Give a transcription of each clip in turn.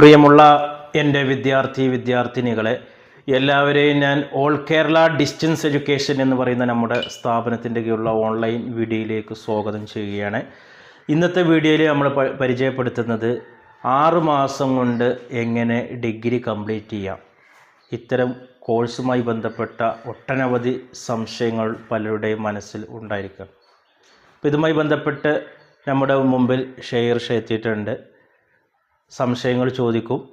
പ്രിയമുള്ള എന്റെ വിദ്യാർത്ഥി വിദ്യാർത്ഥിനികളെ എല്ലാവരെയും ഞാൻ ഓൾ കേരള ഡിസ്റ്റൻസ് എഡ്യൂക്കേഷൻ എന്ന് പറയുന്ന നമ്മുടെ സ്ഥാപനത്തിന്റെ കീഴിലുള്ള ഓൺലൈൻ വീഡിയോയിലേക്ക് സ്വാഗതം ചെയ്യുകയാണ്. ഇന്നത്തെ വീഡിയോയിൽ നമ്മൾ പരിചയപ്പെടുത്തുന്നത് ആറ് മാസം കൊണ്ട് എങ്ങനെ ഡിഗ്രി കംപ്ലീറ്റ് ചെയ്യാം. ഇത്തരം കോഴ്സുമായി ബന്ധപ്പെട്ട ഒട്ടനവധി സംശയങ്ങൾ പലരുടെയും മനസ്സിൽ ഉണ്ടായിരിക്കാം. അപ്പോൾ ഇതുമായി ബന്ധപ്പെട്ട് നമ്മുടെ മുമ്പിൽ ഷെയർ എത്തിയിട്ടുണ്ട് സംശയങ്ങൾ ചോദിക്കും.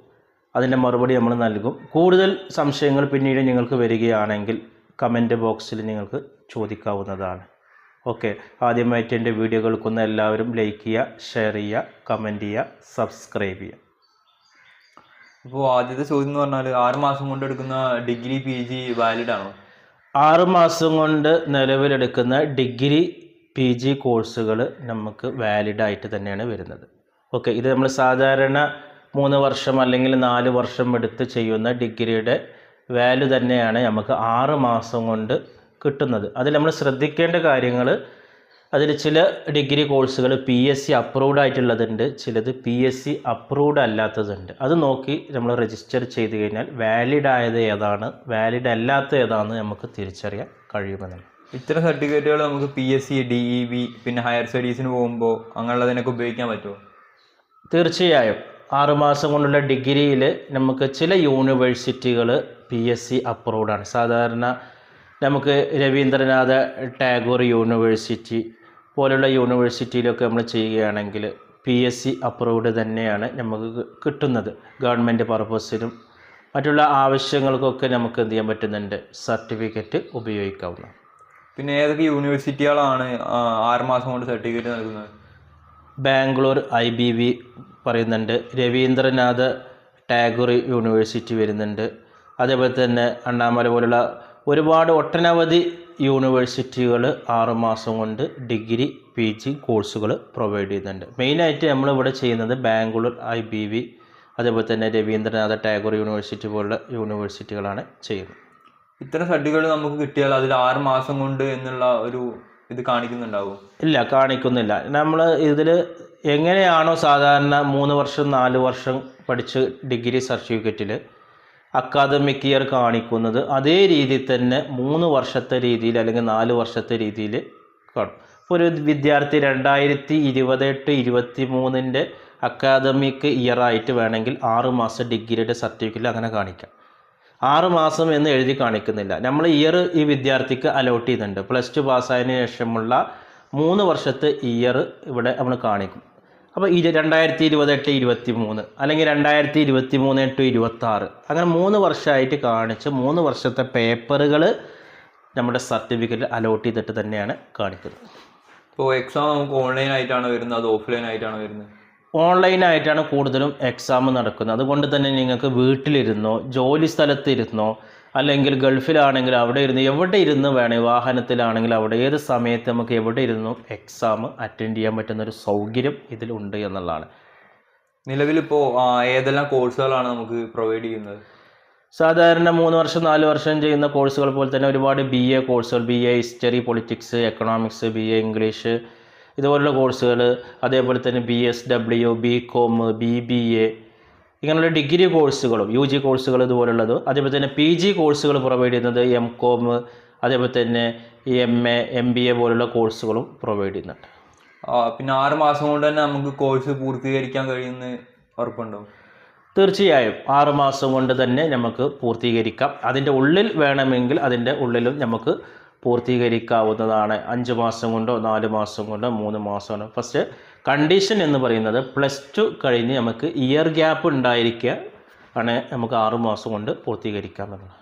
അതിന്റെ മറുപടി നമ്മൾ നൽകും. കൂടുതൽ സംശയങ്ങൾ പിന്നീട് നിങ്ങൾക്ക് വരികയാണെങ്കിൽ കമന്റ് ബോക്സിൽ നിങ്ങൾക്ക് ചോദിക്കാവുന്നതാണ്. ഓക്കെ ആദ്യമായിട്ട് എന്റെ വീഡിയോ കേൾക്കുന്ന എല്ലാവരും ലൈക്ക് ചെയ്യുക ഷെയർ ചെയ്യുക കമന്റ് ചെയ്യുക സബ്സ്ക്രൈബ് ചെയ്യുക. ഇപ്പോൾ ആദ്യത്തെ ചോദ്യം എന്ന് പറഞ്ഞാൽ ആറ് മാസം കൊണ്ട് എടുക്കുന്ന ഡിഗ്രി പി ജി വാലിഡ് ആണോ? ആറ് മാസം കൊണ്ട് നിലവിലെടുക്കുന്ന ഡിഗ്രി പി ജി കോഴ്സുകൾ നമുക്ക് വാലിഡായിട്ട് തന്നെയാണ് വരുന്നത്. ഓക്കെ ഇത് നമ്മൾ സാധാരണ മൂന്ന് വർഷം അല്ലെങ്കിൽ നാല് വർഷം എടുത്ത് ചെയ്യുന്ന ഡിഗ്രിയുടെ വാല്യൂ തന്നെയാണ് നമുക്ക് ആറ് മാസം കൊണ്ട് കിട്ടുന്നത്. അതിൽ നമ്മൾ ശ്രദ്ധിക്കേണ്ട കാര്യങ്ങൾ അതിൽ ചില ഡിഗ്രി കോഴ്സുകൾ പി എസ് സി അപ്രൂവ്ഡ് ആയിട്ടുള്ളതുണ്ട് ചിലത് പി എസ് സി അപ്രൂവ്ഡ് അല്ലാത്തതുണ്ട്. അത് നോക്കി നമ്മൾ രജിസ്റ്റർ ചെയ്ത് കഴിഞ്ഞാൽ വാലിഡ് ആയത് ഏതാണ് വാലിഡ് അല്ലാത്ത ഏതാണെന്ന് നമുക്ക് തിരിച്ചറിയാൻ കഴിയുമെന്നാണ് ഇത്തരം സർട്ടിഫിക്കറ്റുകൾ നമുക്ക് P S C D E B പിന്നെ ഹയർ സ്റ്റഡീസിന് പോകുമ്പോൾ അങ്ങനെയുള്ളതിനൊക്കെ ഉപയോഗിക്കാൻ പറ്റുമോ? തീർച്ചയായും ആറുമാസം കൊണ്ടുള്ള ഡിഗ്രിയിൽ നമുക്ക് ചില യൂണിവേഴ്സിറ്റികൾ പി എസ് സി അപ്രൂവ്ഡാണ്. സാധാരണ നമുക്ക് രവീന്ദ്രനാഥ ടാഗോർ യൂണിവേഴ്സിറ്റി പോലുള്ള യൂണിവേഴ്സിറ്റിയിലൊക്കെ നമ്മൾ ചെയ്യുകയാണെങ്കിൽ പി എസ് സി അപ്രൂവ്ഡ് തന്നെയാണ് നമുക്ക് കിട്ടുന്നത്. ഗവൺമെന്റ് പർപ്പസിനും മറ്റുള്ള ആവശ്യങ്ങൾക്കൊക്കെ നമുക്ക് എന്ത് ചെയ്യാൻ പറ്റുന്നുണ്ട്? സർട്ടിഫിക്കറ്റ് ഉപയോഗിക്കാവുന്നതാണ്. പിന്നെ ഏതൊക്കെ യൂണിവേഴ്സിറ്റികളാണ് ആറ് മാസം കൊണ്ട് സർട്ടിഫിക്കറ്റ് നൽകുന്നത്? ബാംഗ്ലൂർ ഐ ബി വി പറയുന്നുണ്ട്. രവീന്ദ്രനാഥ് ടാഗോർ യൂണിവേഴ്സിറ്റി വരുന്നുണ്ട്. അതേപോലെ തന്നെ അണ്ണാമല പോലുള്ള ഒരുപാട് ഒട്ടനവധി യൂണിവേഴ്സിറ്റികൾ ആറുമാസം കൊണ്ട് ഡിഗ്രി പി ജി കോഴ്സുകൾ പ്രൊവൈഡ് ചെയ്യുന്നുണ്ട്. മെയിനായിട്ട് നമ്മളിവിടെ ചെയ്യുന്നത് ബാംഗ്ലൂർ ഐ ബി വി അതേപോലെ തന്നെ രവീന്ദ്രനാഥ ടാഗോർ യൂണിവേഴ്സിറ്റി പോലുള്ള യൂണിവേഴ്സിറ്റികളാണ് ചെയ്യുന്നത്. ഇത്തരം സർട്ടിഫിക്കറ്റ് നമുക്ക് കിട്ടിയാൽ അതിൽ ആറ് മാസം കൊണ്ട് എന്നുള്ള ഒരു ഇത് കാണിക്കുന്നുണ്ടാവും? ഇല്ല കാണിക്കുന്നില്ല. നമ്മൾ ഇതിൽ എങ്ങനെയാണോ സാധാരണ മൂന്ന് വർഷം നാല് വർഷം പഠിച്ച് ഡിഗ്രി സർട്ടിഫിക്കറ്റിൽ അക്കാദമിക് ഇയർ കാണിക്കുന്നത് അതേ രീതിയിൽ തന്നെ മൂന്ന് വർഷത്തെ രീതിയിൽ അല്ലെങ്കിൽ നാല് വർഷത്തെ രീതിയിൽ കാണും. ഇപ്പോൾ ഒരു വിദ്യാർത്ഥി രണ്ടായിരത്തി ഇരുപത് എട്ട് ഇരുപത്തി മൂന്നിന്റെ അക്കാദമിക് ഇയറായിട്ട് വേണമെങ്കിൽ ആറ് മാസം ഡിഗ്രിയുടെ സർട്ടിഫിക്കറ്റിൽ അങ്ങനെ കാണിക്കാം. ആറ് മാസം എന്ന് എഴുതി കാണിക്കുന്നില്ല. നമ്മൾ ഇയർ ഈ വിദ്യാർത്ഥിക്ക് അലോട്ട് ചെയ്യുന്നുണ്ട് പ്ലസ് ടു പാസ്സായതിനു ശേഷമുള്ള മൂന്ന് വർഷത്തെ ഇയർ ഇവിടെ നമ്മൾ കാണിക്കും. അപ്പോൾ ഇരു രണ്ടായിരത്തി ഇരുപത്തെട്ട് ഇരുപത്തി മൂന്ന് അല്ലെങ്കിൽ രണ്ടായിരത്തി ഇരുപത്തി മൂന്ന് ടു ഇരുപത്താറ് അങ്ങനെ മൂന്ന് വർഷമായിട്ട് കാണിച്ച് മൂന്ന് വർഷത്തെ പേപ്പറുകൾ നമ്മുടെ സർട്ടിഫിക്കറ്റിൽ അലോട്ട് ചെയ്തിട്ട് തന്നെയാണ് കാണിക്കുന്നത്. ഇപ്പോൾ എക്സാം നമുക്ക് ഓൺലൈൻ ആയിട്ടാണ് വരുന്നത്? അത് ഓഫ്ലൈൻ ആയിട്ടാണ് വരുന്നത്? ഓൺലൈനായിട്ടാണ് കൂടുതലും എക്സാം നടക്കുന്നത്. അതുകൊണ്ട് തന്നെ നിങ്ങൾക്ക് വീട്ടിലിരുന്നോ ജോലി സ്ഥലത്തിരുന്നോ അല്ലെങ്കിൽ ഗൾഫിലാണെങ്കിൽ അവിടെ ഇരുന്ന് എവിടെ ഇരുന്ന് വേണേ വാഹനത്തിലാണെങ്കിൽ അവിടെ ഏത് സമയത്ത് നമുക്ക് എവിടെ ഇരുന്നും എക്സാം അറ്റൻഡ് ചെയ്യാൻ പറ്റുന്ന ഒരു സൗകര്യം ഇതിലുണ്ട് എന്നുള്ളതാണ്. നിലവിലിപ്പോൾ ഏതെല്ലാം കോഴ്സുകളാണ് നമുക്ക് പ്രൊവൈഡ് ചെയ്യുന്നത്? സാധാരണ മൂന്ന് വർഷം നാല് വർഷം ചെയ്യുന്ന കോഴ്സുകൾ പോലെ തന്നെ ഒരുപാട് ബി എ കോഴ്സുകൾ. B A history politics economics B A English ഇതുപോലുള്ള കോഴ്സുകൾ അതേപോലെ തന്നെ B S W B com B B A ഇങ്ങനെയുള്ള ഡിഗ്രി കോഴ്സുകളും യു ജി കോഴ്സുകൾ ഇതുപോലുള്ളത്. അതേപോലെ തന്നെ പി ജി കോഴ്സുകൾ പ്രൊവൈഡ് ചെയ്യുന്നത് എം കോം അതേപോലെ തന്നെ M A M B A പോലുള്ള കോഴ്സുകളും പ്രൊവൈഡ് ചെയ്യുന്നുണ്ട്. പിന്നെ ആറ് മാസം കൊണ്ട് തന്നെ നമുക്ക് കോഴ്സ് പൂർത്തീകരിക്കാൻ കഴിയുന്ന ഉറപ്പുണ്ടോ? തീർച്ചയായും. ആറ് മാസം കൊണ്ട് തന്നെ നമുക്ക് പൂർത്തീകരിക്കാം. അതിന്റെ ഉള്ളിൽ വേണമെങ്കിൽ അതിന്റെ ഉള്ളിലും നമുക്ക് പൂർത്തീകരിക്കാവുന്നതാണ്. അഞ്ച് മാസം കൊണ്ടോ നാല് മാസം കൊണ്ടോ മൂന്ന് മാസം കൊണ്ടോ. ഫസ്റ്റ് കണ്ടീഷൻ എന്ന് പറയുന്നത് പ്ലസ് ടു കഴിഞ്ഞ് നമുക്ക് ഇയർ ഗ്യാപ്പ് ഉണ്ടായിരിക്കുക ആണ് നമുക്ക് ആറ് മാസം കൊണ്ട് പൂർത്തീകരിക്കാം എന്നുള്ളത്.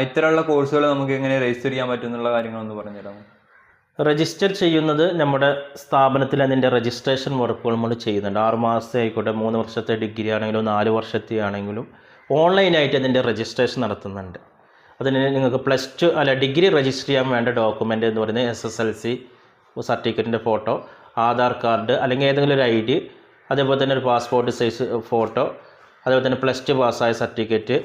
ഇത്തരമുള്ള കോഴ്സുകൾ നമുക്ക് എങ്ങനെ രജിസ്റ്റർ ചെയ്യാൻ പറ്റും എന്നുള്ള കാര്യങ്ങളൊന്ന് പറഞ്ഞുതരാമോ രജിസ്റ്റർ ചെയ്യുന്നത് നമ്മുടെ സ്ഥാപനത്തിൽ അതിന്റെ രജിസ്ട്രേഷൻ വർക്കുകൾ നമ്മൾ ചെയ്യുന്നുണ്ട്. ആറ് മാസത്തെ ആയിക്കോട്ടെ മൂന്ന് വർഷത്തെ ഡിഗ്രി ആണെങ്കിലും നാല് വർഷത്തെ ആണെങ്കിലും ഓൺലൈനായിട്ട് അതിന്റെ രജിസ്ട്രേഷൻ നടത്തുന്നുണ്ട്. അതിന് നിങ്ങൾക്ക് പ്ലസ് ടു അല്ല ഡിഗ്രി രജിസ്റ്റർ ചെയ്യാൻ വേണ്ട ഡോക്യുമെന്റ് എന്ന് പറയുന്നത് എസ് എസ് എൽ സി സർട്ടിഫിക്കറ്റിന്റെ ഫോട്ടോ ആധാർ കാർഡ് അല്ലെങ്കിൽ ഏതെങ്കിലും ഒരു ഐ ഡി അതേപോലെ തന്നെ ഒരു പാസ്പോർട്ട് സൈസ് ഫോട്ടോ അതേപോലെ തന്നെ പ്ലസ് ടു പാസ്സായ സർട്ടിഫിക്കറ്റ്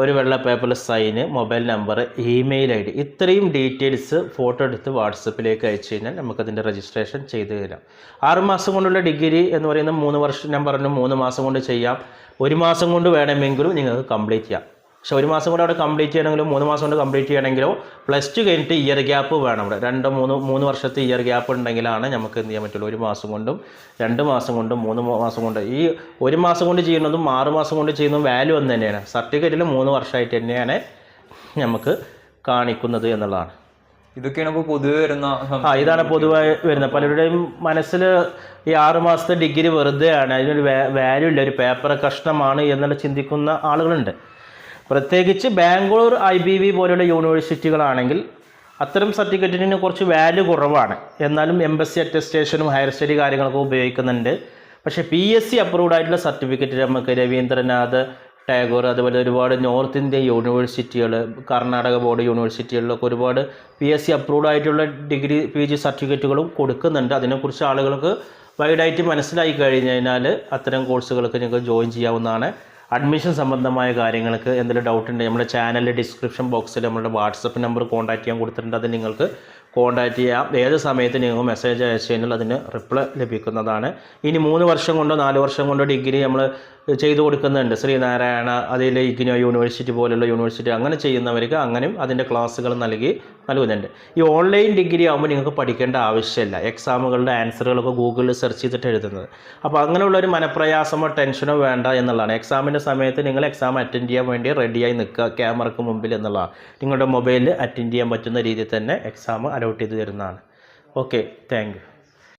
ഒരു വെള്ള പേപ്പറിൽ sign mobile number email I D ഇത്രയും ഡീറ്റെയിൽസ് ഫോട്ടോ എടുത്ത് വാട്സപ്പിലേക്ക് അയച്ചു കഴിഞ്ഞാൽ നമുക്കതിന്റെ രജിസ്ട്രേഷൻ ചെയ്ത് തരാം. ആറ് മാസം കൊണ്ടുള്ള ഡിഗ്രി എന്ന് പറയുന്നത് മൂന്ന് വർഷം ഞാൻ പറഞ്ഞു മൂന്ന് മാസം കൊണ്ട് ചെയ്യാം. ഒരു മാസം കൊണ്ട് വേണമെങ്കിലും നിങ്ങൾക്ക് കംപ്ലീറ്റ് ചെയ്യാം. പക്ഷെ ഒരു മാസം കൂടെ അവിടെ കംപ്ലീറ്റ് ചെയ്യണമെങ്കിലും മൂന്ന് മാസം കൊണ്ട് കംപ്ലീറ്റ് ചെയ്യണമെങ്കിലോ പ്ലസ് ടു കഴിഞ്ഞിട്ട് ഇയർ ഗ്യാപ്പ് വേണം അവിടെ. രണ്ടോ മൂന്ന് മൂന്ന് വർഷത്തെ ഇയർ ഗ്യാപ്പ് ഉണ്ടെങ്കിലാണ് നമുക്ക് എന്ത് ചെയ്യാൻ പറ്റുള്ളൂ? ഒരു മാസം കൊണ്ടും രണ്ട് മാസം കൊണ്ടും മൂന്ന് മാസം കൊണ്ട്. ഈ ഒരു മാസം കൊണ്ട് ചെയ്യുന്നതും ആറ് മാസം കൊണ്ട് ചെയ്യുന്നതും വാല്യൂ ഒന്ന് തന്നെയാണ്. സർട്ടിഫിക്കറ്റിൽ മൂന്ന് വർഷമായിട്ട് തന്നെയാണ് നമുക്ക് കാണിക്കുന്നത് എന്നുള്ളതാണ്. ഇതൊക്കെയാണ് ഇപ്പോൾ പൊതുവെ വരുന്ന ആ ഇതാണ് പൊതുവായി വരുന്നത്. പലരുടെയും മനസ്സിൽ ഈ ആറ് മാസത്തെ ഡിഗ്രി വെറുതെയാണ്. അതിനൊരു വാല്യൂ ഇല്ല. ഒരു പേപ്പർ കഷ്ണമാണ് എന്നുള്ള ചിന്തിക്കുന്ന ആളുകളുണ്ട്. പ്രത്യേകിച്ച് ബാംഗ്ലൂർ ഐ ബി വി പോലെയുള്ള യൂണിവേഴ്സിറ്റികളാണെങ്കിൽ അത്തരം സർട്ടിഫിക്കറ്റിന് കുറച്ച് വാല്യൂ കുറവാണ്. എന്നാലും എംബസി അറ്റസ്റ്റേഷനും ഹയർ സ്റ്റഡി കാര്യങ്ങളൊക്കെ ഉപയോഗിക്കുന്നുണ്ട്. പക്ഷേ പി എസ് സി അപ്രൂവ്ഡ് ആയിട്ടുള്ള സർട്ടിഫിക്കറ്റ് നമുക്ക് രവീന്ദ്രനാഥ് ടാഗോർ അതുപോലെ ഒരുപാട് നോർത്ത് ഇന്ത്യൻ യൂണിവേഴ്സിറ്റികൾ കർണാടക ബോർഡ് യൂണിവേഴ്സിറ്റികളിലൊക്കെ ഒരുപാട് പി എസ് സി അപ്രൂവ്ഡ് ആയിട്ടുള്ള ഡിഗ്രി പി ജി സർട്ടിഫിക്കറ്റുകളും കൊടുക്കുന്നുണ്ട്. അതിനെക്കുറിച്ച് ആളുകൾക്ക് വൈഡായിട്ട് മനസ്സിലായി കഴിഞ്ഞ് കഴിഞ്ഞാൽ അത്തരം കോഴ്സുകൾക്ക് നിങ്ങൾക്ക് ജോയിൻ ചെയ്യാവുന്നതാണ്. അഡ്മിഷൻ സംബന്ധമായ കാര്യങ്ങൾക്ക് എന്തെങ്കിലും ഡൗട്ട് ഉണ്ടെങ്കിൽ നമ്മുടെ ചാനലിലെ ഡിസ്ക്രിപ്ഷൻ ബോക്സിൽ നമ്മുടെ വാട്സപ്പ് നമ്പർ കോൺടാക്ട് ചെയ്യാൻ കൊടുത്തിട്ടുണ്ട്. അത് നിങ്ങൾക്ക് കോൺടാക്റ്റ് ചെയ്യാം. ഏത് സമയത്ത് നിങ്ങൾക്ക് മെസ്സേജ് അയച്ചു കഴിഞ്ഞാൽ അതിന് റിപ്ലൈ ലഭിക്കുന്നതാണ്. ഇനി മൂന്ന് വർഷം കൊണ്ടോ നാല് വർഷം കൊണ്ടോ ഡിഗ്രി നമ്മൾ ചെയ്തു കൊടുക്കുന്നുണ്ട്. ശ്രീനാരായണ അതിൽ ഇഗ്നോ യൂണിവേഴ്സിറ്റി പോലുള്ള യൂണിവേഴ്സിറ്റി അങ്ങനെ ചെയ്യുന്നവർക്ക് അങ്ങനെയും അതിന്റെ ക്ലാസ്സുകൾ നൽകി നൽകുന്നുണ്ട്. ഈ ഓൺലൈൻ ഡിഗ്രി ആകുമ്പോൾ നിങ്ങൾക്ക് പഠിക്കേണ്ട ആവശ്യമില്ല. എക്സാമുകളുടെ ആൻസറുകളൊക്കെ ഗൂഗിളിൽ സെർച്ച് ചെയ്തിട്ട് എഴുതുന്നത്. അപ്പോൾ അങ്ങനെയുള്ള ഒരു മനപ്രയാസമോ ടെൻഷനോ വേണ്ട എന്നുള്ളതാണ്. എക്സാമിന്റെ സമയത്ത് നിങ്ങൾ എക്സാം അറ്റൻഡ് ചെയ്യാൻ വേണ്ടി റെഡിയായി നിൽക്കുക. ക്യാമറക്ക് മുമ്പിൽ എന്നുള്ളതാണ്. നിങ്ങളുടെ മൊബൈലിൽ അറ്റൻഡ് ചെയ്യാൻ പറ്റുന്ന രീതിയിൽ തന്നെ എക്സാം അലോട്ട് ചെയ്ത് തരുന്നതാണ്. ഓക്കെ. താങ്ക്